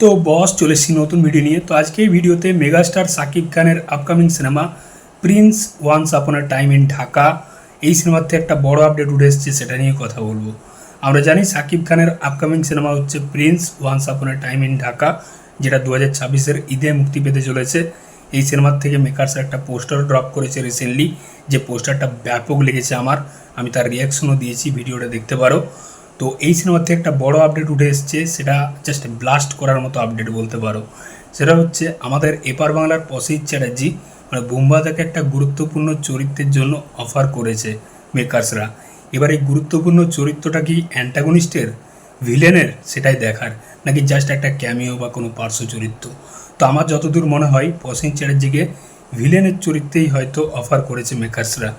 তো বস, চলে এসেছি নতুন ভিডিও নিয়ে। তো আজকে এই ভিডিওতে মেগাস্টার সাকিব খানের upcoming cinema Prince once upon time in Dhaka এই সিনেমার থেকে একটা বড় আপডেট উঠে এসেছে, সেটা নিয়ে কথা বলব। আমরা জানি সাকিব খানের আপকামিং সিনেমা হচ্ছে Prince once upon time in Dhaka যেটা দু হাজার ছাব্বিশের ঈদে মুক্তি পেতে চলেছে। এই সিনেমার থেকে মেকার্স একটা পোস্টার ড্রপ করেছে রিসেন্টলি যে পোস্টারটা ব্যাপক লেগেছে আমার। আমি তার রিয়াকশনও দিয়েছি ভিডিওটা দেখতে পারো। তো এই সিনেমার থেকে একটা বড় আপডেট উঠে এসছে, সেটা জাস্ট ব্লাস্ট করার মতো আপডেট বলতে পারো। সেটা হচ্ছে আমাদের এপার বাংলার পসিত চ্যাটার্জি মানে বুম্বাদাকে একটা গুরুত্বপূর্ণ চরিত্রের জন্য অফার করেছে মেকার্সরা এবার এই গুরুত্বপূর্ণ চরিত্রটা কি অ্যান্টাগনিস্টের ভিলেনের সেটাই দেখার, নাকি জাস্ট একটা ক্যামিও বা কোনো পার্শ্ব চরিত্র? তো আমার যতদূর মনে হয় পসিন চ্যাটার্জিকে ভিলেনের চরিত্রেই হয়তো অফার করেছে মেকার্সরা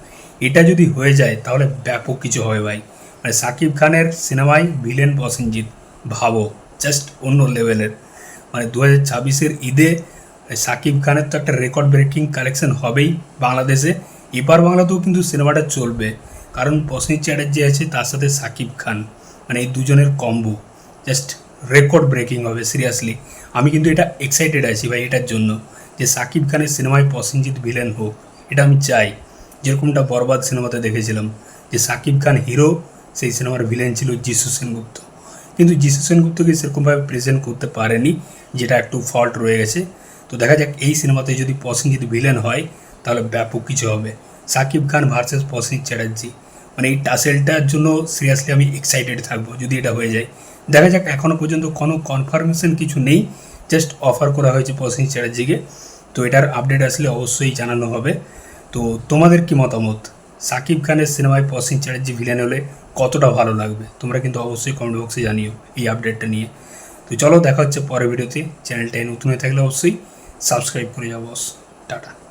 এটা যদি হয়ে যায়, তাহলে ব্যাপক কিছু হবে ভাই। মানে সাকিব খানের সিনেমায় ভিলেন প্রসেনজিৎ ভাবো জাস্ট অন্য লেভেলের মানে দু হাজার ছাব্বিশের ঈদে সাকিব খানের তো একটা রেকর্ড ব্রেকিং কালেকশন হবেই বাংলাদেশে। এপার বাংলাতেও কিন্তু সিনেমাটা চলবে, কারণ প্রসেনজিৎ চ্যাটার্জি আছে, তার সাথে সাকিব খান মানে এই দুজনের কম্বো জাস্ট রেকর্ড ব্রেকিং হবে সিরিয়াসলি আমি কিন্তু এটা এক্সাইটেড আছি ভাই এটার জন্য, যে সাকিব খানের সিনেমায় প্রসেনজিৎ ভিলেন হোক, এটা আমি চাই। যেরকমটা বরবাদ সিনেমাতে দেখেছিলাম, যে সাকিব খান হিরো সেই সিনেমার ভিলেন ছিল যিশু সেনগুপ্ত কিন্তু যিশু সেনগুপ্তকে সেরকমভাবে প্রেজেন্ট করতে পারেনি, যেটা একটু ফল্ট রয়ে গেছে। তো দেখা যাক, এই সিনেমাতে যদি প্রসেনজিৎ ভিলেন হয়, তাহলে ব্যাপক কিছু হবে। সাকিব খান ভার্সেস প্রসেনজিৎ চ্যাটার্জি মানে এই টাসেলটার জন্য সিরিয়াসলি আমি এক্সাইটেড থাকব, যদি এটা হয়ে যায়। দেখা যাক এখনও পর্যন্ত কোনো কনফার্মেশন কিছু নেই। জাস্ট অফার করা হয়েছে প্রসেনজিৎ চ্যাটার্জিকে তো এটার আপডেট আসলে অবশ্যই জানানো হবে। তো তোমাদের কি মতামত? সাকিব খানের সিনেমায় পসিং চ্যাটার্জি ভিলেন হলে কতটা ভালো লাগবে? তোমরা কিন্তু অবশ্যই কমেন্ট বক্সে জানিও এই আপডেটটা নিয়ে। তো চলো দেখা হচ্ছে পরের ভিডিওতে চ্যানেলটায় নতুন হয়ে থাকলে অবশ্যই সাবস্ক্রাইব করে যাব টাটা।